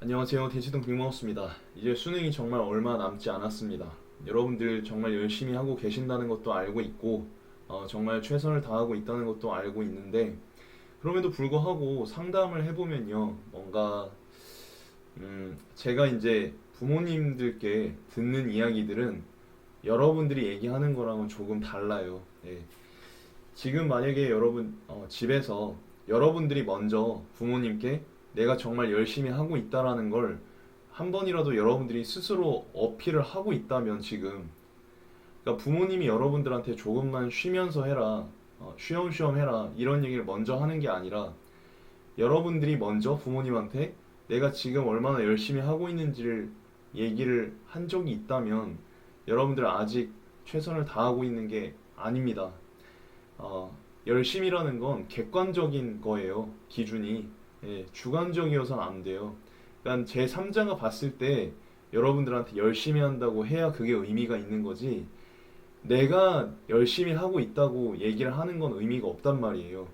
안녕하세요. 대치동 빅마우스입니다. 이제 수능이 정말 얼마 남지 않았습니다. 여러분들 정말 열심히 하고 계신다는 것도 알고 있고, 어, 정말 최선을 다하고 있다는 것도 알고 있는데, 그럼에도 불구하고 상담을 해보면요, 뭔가, 음, 제가 이제 부모님들께 듣는 이야기들은 여러분들이 얘기하는 거랑은 조금 달라요. 예. 지금 만약에 여러분, 어, 집에서 여러분들이 먼저 부모님께 내가 정말 열심히 하고 있다라는 걸 한 번이라도 여러분들이 스스로 어필을 하고 있다면 지금 그러니까 부모님이 여러분들한테 조금만 쉬면서 해라 어, 쉬엄쉬엄 해라 이런 얘기를 먼저 하는 게 아니라 여러분들이 먼저 부모님한테 내가 지금 얼마나 열심히 하고 있는지를 얘기를 한 적이 있다면 여러분들 아직 최선을 다하고 있는 게 아닙니다. 어, 열심이라는 건 객관적인 거예요. 기준이. 예, 주관적이어서는 안 돼요. 그러니까 제 3자가 봤을 때 여러분들한테 열심히 한다고 해야 그게 의미가 있는 거지. 내가 열심히 하고 있다고 얘기를 하는 건 의미가 없단 말이에요.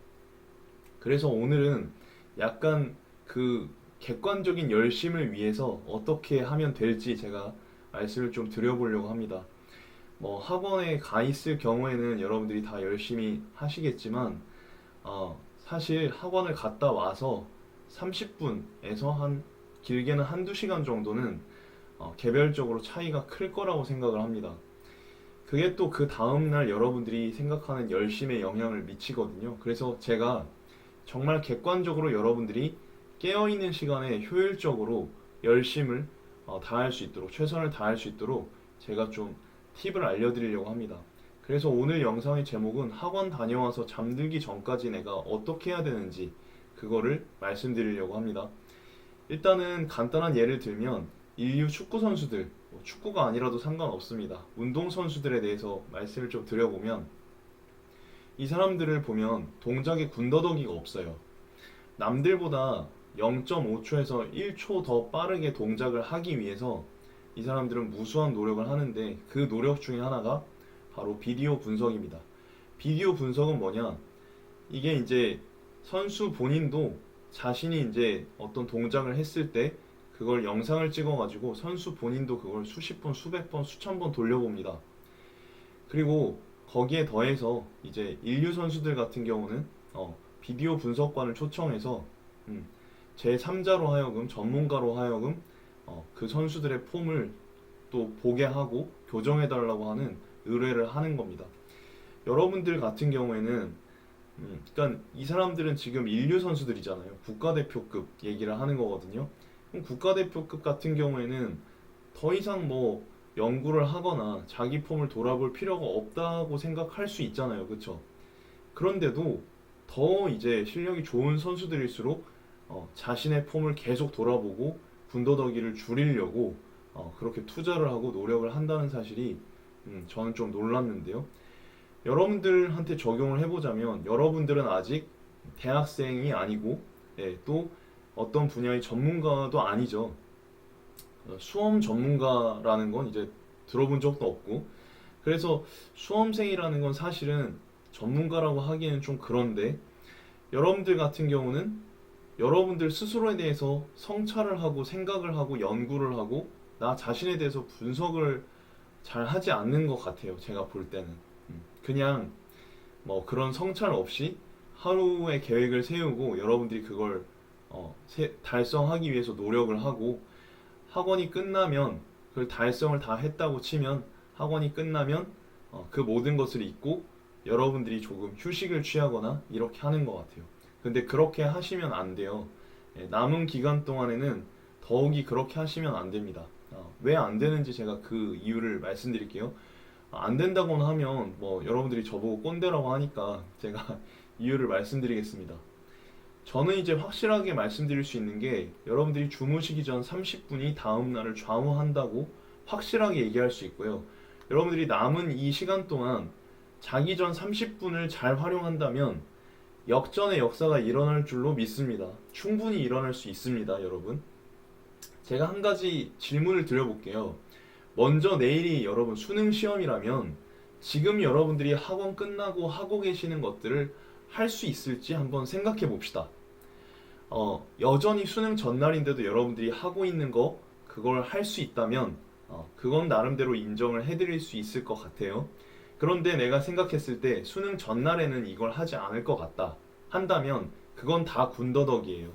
그래서 오늘은 약간 그 객관적인 열심을 위해서 어떻게 하면 될지 제가 말씀을 좀 드려보려고 합니다. 뭐 학원에 가 있을 경우에는 여러분들이 다 열심히 하시겠지만, 어, 사실 학원을 갔다 와서 30분에서 한 길게는 한두 시간 정도는 어, 개별적으로 차이가 클 거라고 생각을 합니다. 그게 또 그 다음날 여러분들이 생각하는 열심에 영향을 미치거든요. 그래서 제가 정말 객관적으로 여러분들이 깨어있는 시간에 효율적으로 열심을 어, 다할 수 있도록, 최선을 다할 수 있도록 제가 좀 팁을 알려드리려고 합니다. 그래서 오늘 영상의 제목은 학원 다녀와서 잠들기 전까지 내가 어떻게 해야 되는지 그거를 말씀드리려고 합니다. 일단은 간단한 예를 들면 인류 축구 선수들, 뭐 축구가 아니라도 상관없습니다. 운동 선수들에 대해서 말씀을 좀 드려보면 이 사람들을 보면 동작에 군더더기가 없어요. 남들보다 0.5초에서 1초 더 빠르게 동작을 하기 위해서 이 사람들은 무수한 노력을 하는데 그 노력 중에 하나가 바로 비디오 분석입니다. 비디오 분석은 뭐냐? 이게 이제 선수 본인도 자신이 이제 어떤 동작을 했을 때 그걸 영상을 찍어가지고 선수 본인도 그걸 수십 번, 수백 번, 수천 번 돌려봅니다. 그리고 거기에 더해서 이제 인류 선수들 같은 경우는 어, 비디오 분석관을 초청해서 음, 제 3자로 하여금 전문가로 하여금 어, 그 선수들의 폼을 또 보게 하고 교정해 달라고 하는 의뢰를 하는 겁니다. 여러분들 같은 경우에는 음, 그러니까 이 사람들은 지금 인류 선수들이잖아요. 국가대표급 얘기를 하는 거거든요. 그럼 국가대표급 같은 경우에는 더 이상 뭐 연구를 하거나 자기 폼을 돌아볼 필요가 없다고 생각할 수 있잖아요. 그렇죠? 그런데도 더 이제 실력이 좋은 선수들일수록 어, 자신의 폼을 계속 돌아보고 군더더기를 줄이려고 어, 그렇게 투자를 하고 노력을 한다는 사실이 음, 저는 좀 놀랐는데요. 여러분들한테 적용을 해보자면 여러분들은 아직 대학생이 아니고 예, 또 어떤 분야의 전문가도 아니죠. 어, 수험 전문가라는 건 이제 들어본 적도 없고 그래서 수험생이라는 건 사실은 전문가라고 하기에는 좀 그런데 여러분들 같은 경우는 여러분들 스스로에 대해서 성찰을 하고 생각을 하고 연구를 하고 나 자신에 대해서 분석을 잘 하지 않는 것 같아요. 제가 볼 때는. 음, 그냥 뭐 그런 성찰 없이 하루의 계획을 세우고 여러분들이 그걸 어, 세- 달성하기 위해서 노력을 하고 학원이 끝나면 그걸 달성을 다 했다고 치면 학원이 끝나면 어, 그 모든 것을 잊고 여러분들이 조금 휴식을 취하거나 이렇게 하는 것 같아요. 근데 그렇게 하시면 안 돼요. 예, 남은 기간 동안에는 더욱이 그렇게 하시면 안 됩니다. 왜안 되는지 제가 그 이유를 말씀드릴게요. 아, 안 된다고는 하면 뭐 여러분들이 저보고 꼰대라고 하니까 제가 이유를 말씀드리겠습니다. 저는 이제 확실하게 말씀드릴 수 있는 게 여러분들이 주무시기 전 30분이 다음 날을 좌우한다고 확실하게 얘기할 수 있고요. 여러분들이 남은 이 시간 동안 자기 전 30분을 잘 활용한다면 역전의 역사가 일어날 줄로 믿습니다. 충분히 일어날 수 있습니다, 여러분. 제가 한 가지 질문을 드려볼게요. 먼저 내일이 여러분 수능 시험이라면 지금 여러분들이 학원 끝나고 하고 계시는 것들을 할 수 있을지 한번 생각해 봅시다. 어, 여전히 수능 전날인데도 여러분들이 하고 있는 거 그걸 할 수 있다면 어, 그건 나름대로 인정을 해드릴 수 있을 것 같아요. 그런데 내가 생각했을 때 수능 전날에는 이걸 하지 않을 것 같다 한다면 그건 다 군더더기예요.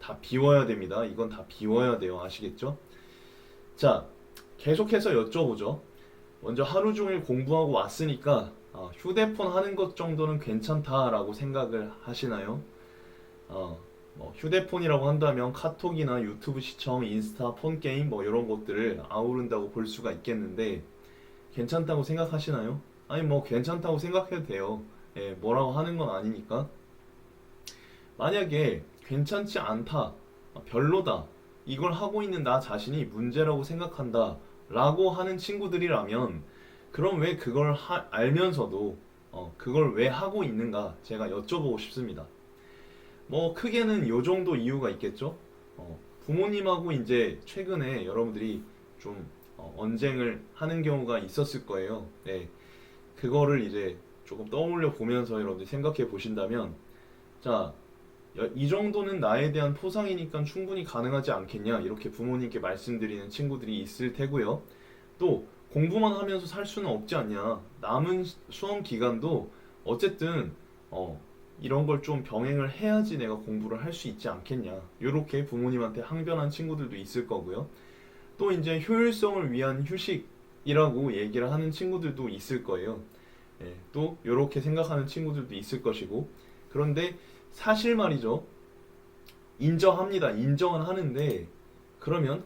다 비워야 됩니다. 이건 다 비워야 돼요. 아시겠죠? 자, 계속해서 여쭤보죠. 먼저 하루 종일 공부하고 왔으니까 어, 휴대폰 하는 것 정도는 괜찮다라고 생각을 하시나요? 어, 뭐 휴대폰이라고 한다면 카톡이나 유튜브 시청, 인스타, 폰 게임 뭐 이런 것들을 아우른다고 볼 수가 있겠는데 괜찮다고 생각하시나요? 아니 뭐 괜찮다고 생각해도 돼요. 예, 뭐라고 하는 건 아니니까. 만약에 괜찮지 않다, 아, 별로다, 이걸 하고 있는 나 자신이 문제라고 생각한다 라고 하는 친구들이라면 그럼 왜 그걸 하- 알면서도 어, 그걸 왜 하고 있는가 제가 여쭤보고 싶습니다. 뭐 크게는 요 정도 이유가 있겠죠. 어, 부모님하고 이제 최근에 여러분들이 좀 어, 언쟁을 하는 경우가 있었을 거예요. 네, 그거를 이제 조금 떠올려 보면서 여러분들이 생각해 보신다면, 자, 여- 이 정도는 나에 대한 포상이니까 충분히 가능하지 않겠냐 이렇게 부모님께 말씀드리는 친구들이 있을 테고요. 또 공부만 하면서 살 수는 없지 않냐. 남은 시- 수험 기간도 어쨌든 어, 이런 걸 좀 병행을 해야지 내가 공부를 할 수 있지 않겠냐. 이렇게 부모님한테 항변한 친구들도 있을 거고요. 또 이제 효율성을 위한 휴식이라고 얘기를 하는 친구들도 있을 거예요. 예, 또 이렇게 생각하는 친구들도 있을 것이고. 그런데 사실 말이죠. 인정합니다. 인정은 하는데 그러면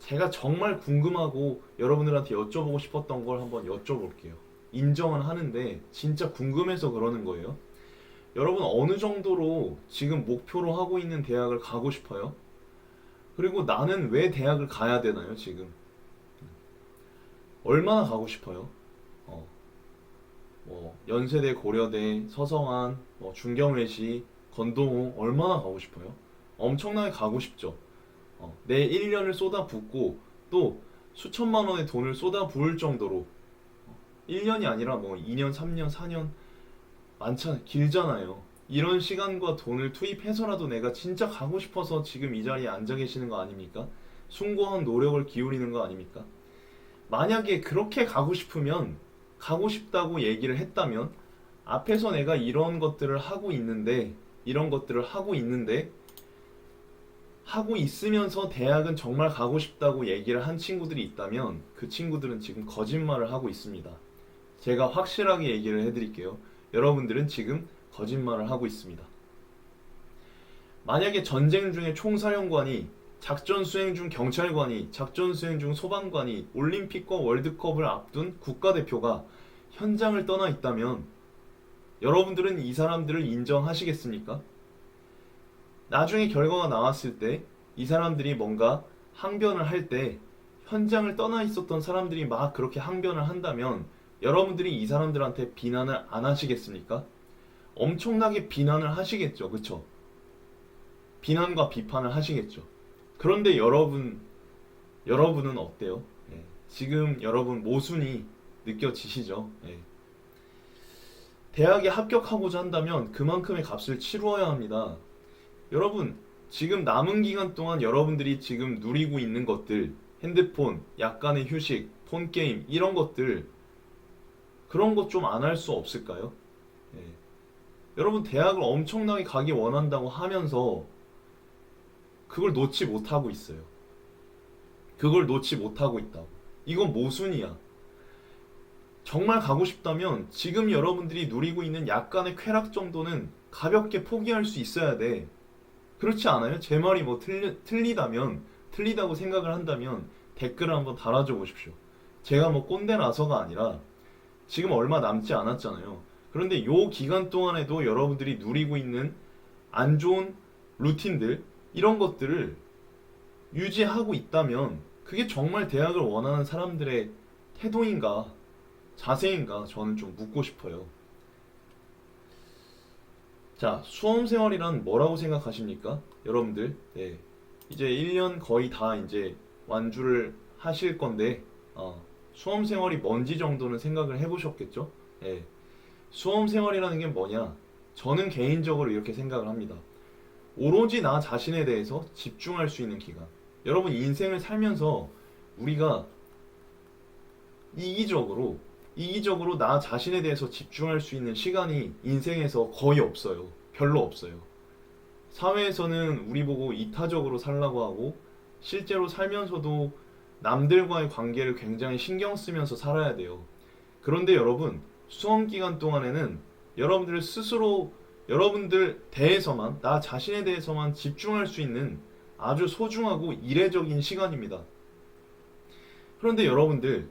제가 정말 궁금하고 여러분들한테 여쭤보고 싶었던 걸 한번 여쭤볼게요. 인정은 하는데 진짜 궁금해서 그러는 거예요. 여러분 어느 정도로 지금 목표로 하고 있는 대학을 가고 싶어요? 그리고 나는 왜 대학을 가야 되나요, 지금? 얼마나 가고 싶어요? 어, 뭐 연세대, 고려대, 서성한, 뭐 중경외시, 건동호 얼마나 가고 싶어요? 엄청나게 가고 싶죠. 어, 내 1년을 쏟아붓고 또 수천만 원의 돈을 쏟아부을 정도로 1년이 아니라 뭐 2년, 3년, 4년 많잖아요. 길잖아요. 이런 시간과 돈을 투입해서라도 내가 진짜 가고 싶어서 지금 이 자리에 앉아 계시는 거 아닙니까? 숭고한 노력을 기울이는 거 아닙니까? 만약에 그렇게 가고 싶으면 가고 싶다고 얘기를 했다면 앞에서 내가 이런 것들을 하고 있는데 이런 것들을 하고 있는데 하고 있으면서 대학은 정말 가고 싶다고 얘기를 한 친구들이 있다면 그 친구들은 지금 거짓말을 하고 있습니다. 제가 확실하게 얘기를 해드릴게요. 여러분들은 지금 거짓말을 하고 있습니다. 만약에 전쟁 중에 총사령관이 작전 수행 중 경찰관이 작전 수행 중 소방관이 올림픽과 월드컵을 앞둔 국가대표가 현장을 떠나 있다면 여러분들은 이 사람들을 인정하시겠습니까? 나중에 결과가 나왔을 때 이 사람들이 뭔가 항변을 할 때 현장을 떠나 있었던 사람들이 막 그렇게 항변을 한다면 여러분들이 이 사람들한테 비난을 안 하시겠습니까? 엄청나게 비난을 하시겠죠. 그쵸? 비난과 비판을 하시겠죠. 그런데 여러분, 여러분은 어때요? 예, 지금 여러분 모순이 느껴지시죠? 예. 대학에 합격하고자 한다면 그만큼의 값을 치루어야 합니다. 여러분, 지금 남은 기간 동안 여러분들이 지금 누리고 있는 것들, 핸드폰, 약간의 휴식, 폰 게임, 이런 것들, 그런 것 좀 안 할 수 없을까요? 예. 여러분, 대학을 엄청나게 가기 원한다고 하면서, 그걸 놓지 못하고 있어요. 그걸 놓지 못하고 있다고. 이건 모순이야. 정말 가고 싶다면 지금 여러분들이 누리고 있는 약간의 쾌락 정도는 가볍게 포기할 수 있어야 돼. 그렇지 않아요? 제 말이 뭐 틀리, 틀리다면, 틀리다고 생각을 한다면 댓글을 한번 달아줘 보십시오. 제가 뭐 꼰대라서가 아니라 지금 얼마 남지 않았잖아요. 그런데 요 기간 동안에도 여러분들이 누리고 있는 안 좋은 루틴들, 이런 것들을 유지하고 있다면 그게 정말 대학을 원하는 사람들의 태도인가, 자세인가 저는 좀 묻고 싶어요. 자, 수험 생활이란 뭐라고 생각하십니까? 여러분들, 네. 이제 1년 거의 다 이제 완주를 하실 건데, 어, 수험 생활이 뭔지 정도는 생각을 해보셨겠죠? 예. 수험 생활이라는 게 뭐냐? 저는 개인적으로 이렇게 생각을 합니다. 오로지 나 자신에 대해서 집중할 수 있는 기간. 여러분 인생을 살면서 우리가 이기적으로 이기적으로 나 자신에 대해서 집중할 수 있는 시간이 인생에서 거의 없어요. 별로 없어요. 사회에서는 우리 보고 이타적으로 살라고 하고 실제로 살면서도 남들과의 관계를 굉장히 신경 쓰면서 살아야 돼요. 그런데 여러분, 수험 기간 동안에는 여러분들 스스로 여러분들 대해서만 나 자신에 대해서만 집중할 수 있는 아주 소중하고 이례적인 시간입니다. 그런데 여러분들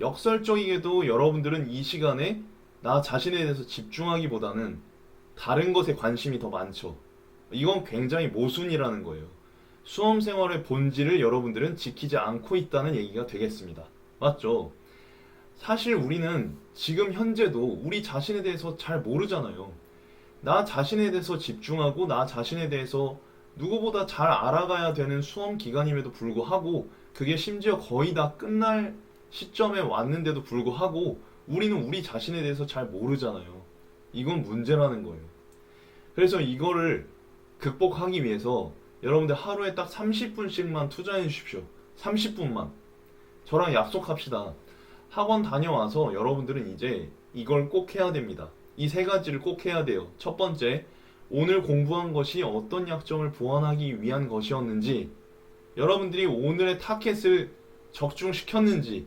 역설적이게도 여러분들은 이 시간에 나 자신에 대해서 집중하기보다는 다른 것에 관심이 더 많죠. 이건 굉장히 모순이라는 거예요. 수험 생활의 본질을 여러분들은 지키지 않고 있다는 얘기가 되겠습니다. 맞죠? 사실 우리는 지금 현재도 우리 자신에 대해서 잘 모르잖아요. 나 자신에 대해서 집중하고 나 자신에 대해서 누구보다 잘 알아가야 되는 수험 기간임에도 불구하고 그게 심지어 거의 다 끝날 시점에 왔는데도 불구하고 우리는 우리 자신에 대해서 잘 모르잖아요. 이건 문제라는 거예요. 그래서 이거를 극복하기 위해서 여러분들 하루에 딱 30분씩만 투자해 주십시오. 30분만. 저랑 약속합시다. 학원 다녀와서 여러분들은 이제 이걸 꼭 해야 됩니다. 이 세 가지를 꼭 해야 돼요. 첫 번째, 오늘 공부한 것이 어떤 약점을 보완하기 위한 것이었는지, 여러분들이 오늘의 타켓을 적중시켰는지,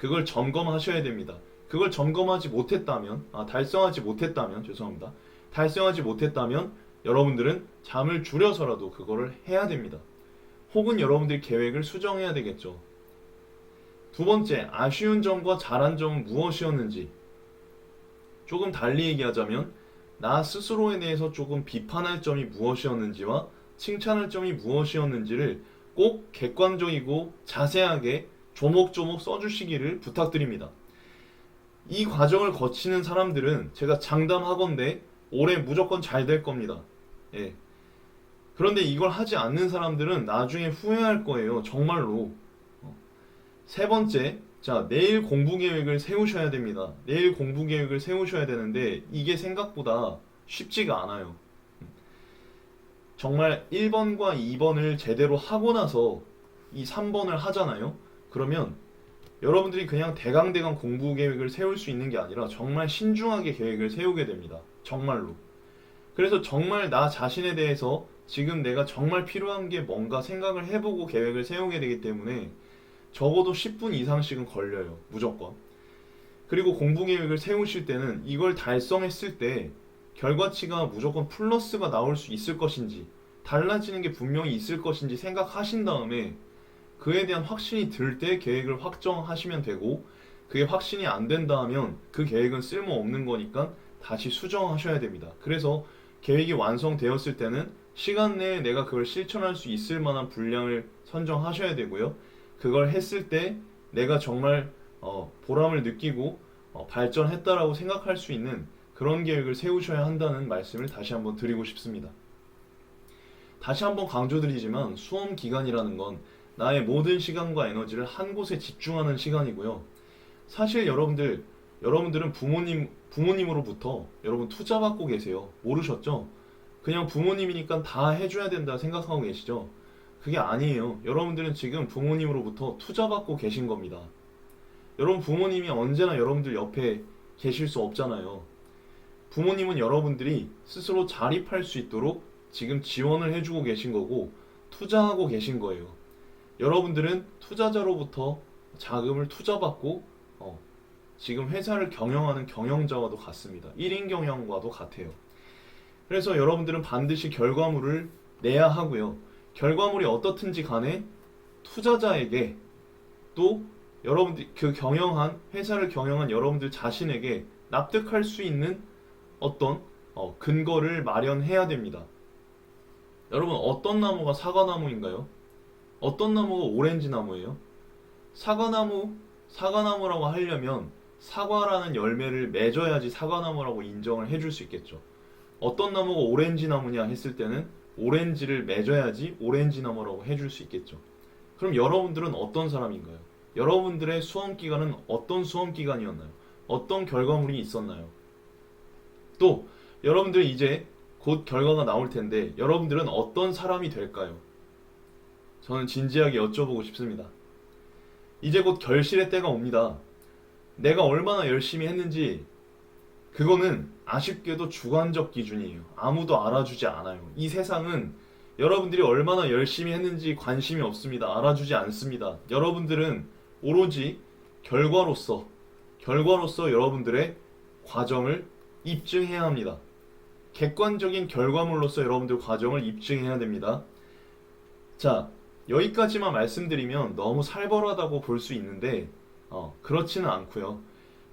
그걸 점검하셔야 됩니다. 그걸 점검하지 못했다면, 아, 달성하지 못했다면, 죄송합니다. 달성하지 못했다면, 여러분들은 잠을 줄여서라도 그거를 해야 됩니다. 혹은 여러분들이 계획을 수정해야 되겠죠. 두 번째, 아쉬운 점과 잘한 점은 무엇이었는지. 조금 달리 얘기하자면, 나 스스로에 대해서 조금 비판할 점이 무엇이었는지와 칭찬할 점이 무엇이었는지를 꼭 객관적이고 자세하게 조목조목 써주시기를 부탁드립니다. 이 과정을 거치는 사람들은 제가 장담하건대 올해 무조건 잘 될 겁니다. 예. 그런데 이걸 하지 않는 사람들은 나중에 후회할 거예요. 정말로. 어. 세 번째, 자, 내일 공부 계획을 세우셔야 됩니다. 내일 공부 계획을 세우셔야 되는데 이게 생각보다 쉽지가 않아요. 정말 1번과 2번을 제대로 하고 나서 이 3번을 하잖아요. 그러면 여러분들이 그냥 대강대강 공부 계획을 세울 수 있는 게 아니라 정말 신중하게 계획을 세우게 됩니다. 정말로. 그래서 정말 나 자신에 대해서 지금 내가 정말 필요한 게 뭔가 생각을 해보고 계획을 세우게 되기 때문에 적어도 10분 이상씩은 걸려요. 무조건. 그리고 공부 계획을 세우실 때는 이걸 달성했을 때 결과치가 무조건 플러스가 나올 수 있을 것인지 달라지는 게 분명히 있을 것인지 생각하신 다음에 그에 대한 확신이 들 때 계획을 확정하시면 되고 그게 확신이 안 된다 하면 그 계획은 쓸모없는 거니까 다시 수정하셔야 됩니다. 그래서 계획이 완성되었을 때는 시간 내에 내가 그걸 실천할 수 있을 만한 분량을 선정하셔야 되고요. 그걸 했을 때 내가 정말 어, 보람을 느끼고 어, 발전했다라고 생각할 수 있는 그런 계획을 세우셔야 한다는 말씀을 다시 한번 드리고 싶습니다. 다시 한번 강조드리지만 수험 기간이라는 건 나의 모든 시간과 에너지를 한 곳에 집중하는 시간이고요. 사실 여러분들 여러분들은 부모님 부모님으로부터 여러분 투자 받고 계세요. 모르셨죠? 그냥 부모님이니까 다 해줘야 된다 생각하고 계시죠? 그게 아니에요. 여러분들은 지금 부모님으로부터 투자 받고 계신 겁니다. 여러분 부모님이 언제나 여러분들 옆에 계실 수 없잖아요. 부모님은 여러분들이 스스로 자립할 수 있도록 지금 지원을 해주고 계신 거고 투자하고 계신 거예요. 여러분들은 투자자로부터 자금을 투자받고 어, 지금 회사를 경영하는 경영자와도 같습니다. 1인 경영과도 같아요. 그래서 여러분들은 반드시 결과물을 내야 하고요. 결과물이 어떻든지 간에 투자자에게 또 여러분들 그 경영한 회사를 경영한 여러분들 자신에게 납득할 수 있는 어떤 어, 근거를 마련해야 됩니다. 여러분 어떤 나무가 사과나무인가요? 어떤 나무가 오렌지 나무예요? 사과나무 사과나무라고 하려면 사과라는 열매를 맺어야지 사과나무라고 인정을 해줄 수 있겠죠. 어떤 나무가 오렌지 나무냐 했을 때는 오렌지를 맺어야지 오렌지 나무라고 해줄 수 있겠죠. 그럼 여러분들은 어떤 사람인가요? 여러분들의 수험 기간은 어떤 수험 기간이었나요? 어떤 결과물이 있었나요? 또 여러분들 이제 곧 결과가 나올 텐데 여러분들은 어떤 사람이 될까요? 저는 진지하게 여쭤보고 싶습니다. 이제 곧 결실의 때가 옵니다. 내가 얼마나 열심히 했는지 그거는 아쉽게도 주관적 기준이에요. 아무도 알아주지 않아요. 이 세상은 여러분들이 얼마나 열심히 했는지 관심이 없습니다. 알아주지 않습니다. 여러분들은 오로지 결과로서 결과로서 여러분들의 과정을 입증해야 합니다. 객관적인 결과물로서 여러분들 과정을 입증해야 됩니다. 자, 여기까지만 말씀드리면 너무 살벌하다고 볼 수 있는데 어, 그렇지는 않고요.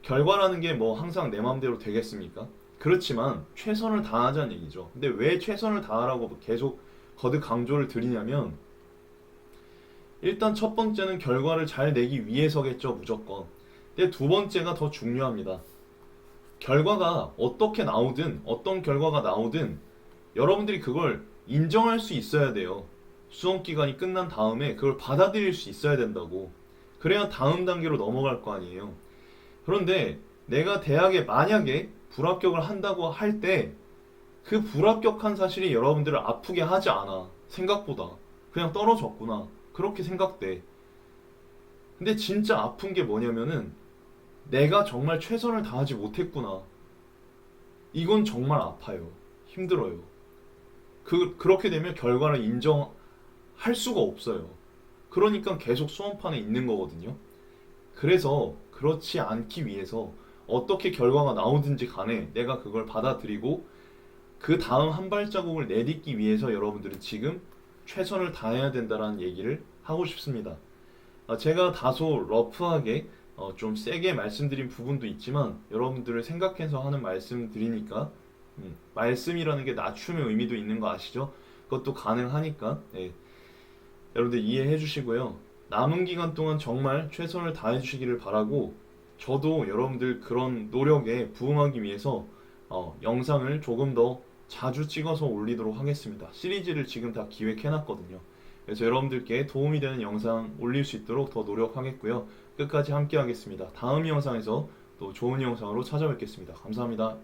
결과라는 게 뭐 항상 내 마음대로 되겠습니까? 그렇지만 최선을 다하자는 얘기죠. 근데 왜 최선을 다하라고 계속 거듭 강조를 드리냐면 일단 첫 번째는 결과를 잘 내기 위해서겠죠, 무조건. 근데 두 번째가 더 중요합니다. 결과가 어떻게 나오든 어떤 결과가 나오든 여러분들이 그걸 인정할 수 있어야 돼요. 수험 기간이 끝난 다음에 그걸 받아들일 수 있어야 된다고. 그래야 다음 단계로 넘어갈 거 아니에요. 그런데 내가 대학에 만약에 불합격을 한다고 할 때 그 불합격한 사실이 여러분들을 아프게 하지 않아. 생각보다. 그냥 떨어졌구나. 그렇게 생각돼. 근데 진짜 아픈 게 뭐냐면은 내가 정말 최선을 다하지 못했구나. 이건 정말 아파요. 힘들어요. 그, 그렇게 되면 결과를 인정 할 수가 없어요. 그러니까 계속 수험판에 있는 거거든요. 그래서 그렇지 않기 위해서 어떻게 결과가 나오든지 간에 내가 그걸 받아들이고 그 다음 한 발자국을 내딛기 위해서 여러분들은 지금 최선을 다해야 된다는 얘기를 하고 싶습니다. 아, 제가 다소 러프하게 어, 좀 세게 말씀드린 부분도 있지만 여러분들을 생각해서 하는 말씀 드리니까 음, 말씀이라는 게 낮춤의 의미도 있는 거 아시죠? 그것도 가능하니까 네. 여러분들 이해해 주시고요. 남은 기간 동안 정말 최선을 다해 주시기를 바라고 저도 여러분들 그런 노력에 부응하기 위해서 어, 영상을 조금 더 자주 찍어서 올리도록 하겠습니다. 시리즈를 지금 다 기획해 놨거든요. 그래서 여러분들께 도움이 되는 영상 올릴 수 있도록 더 노력하겠고요. 끝까지 함께 하겠습니다. 다음 영상에서 또 좋은 영상으로 찾아뵙겠습니다. 감사합니다.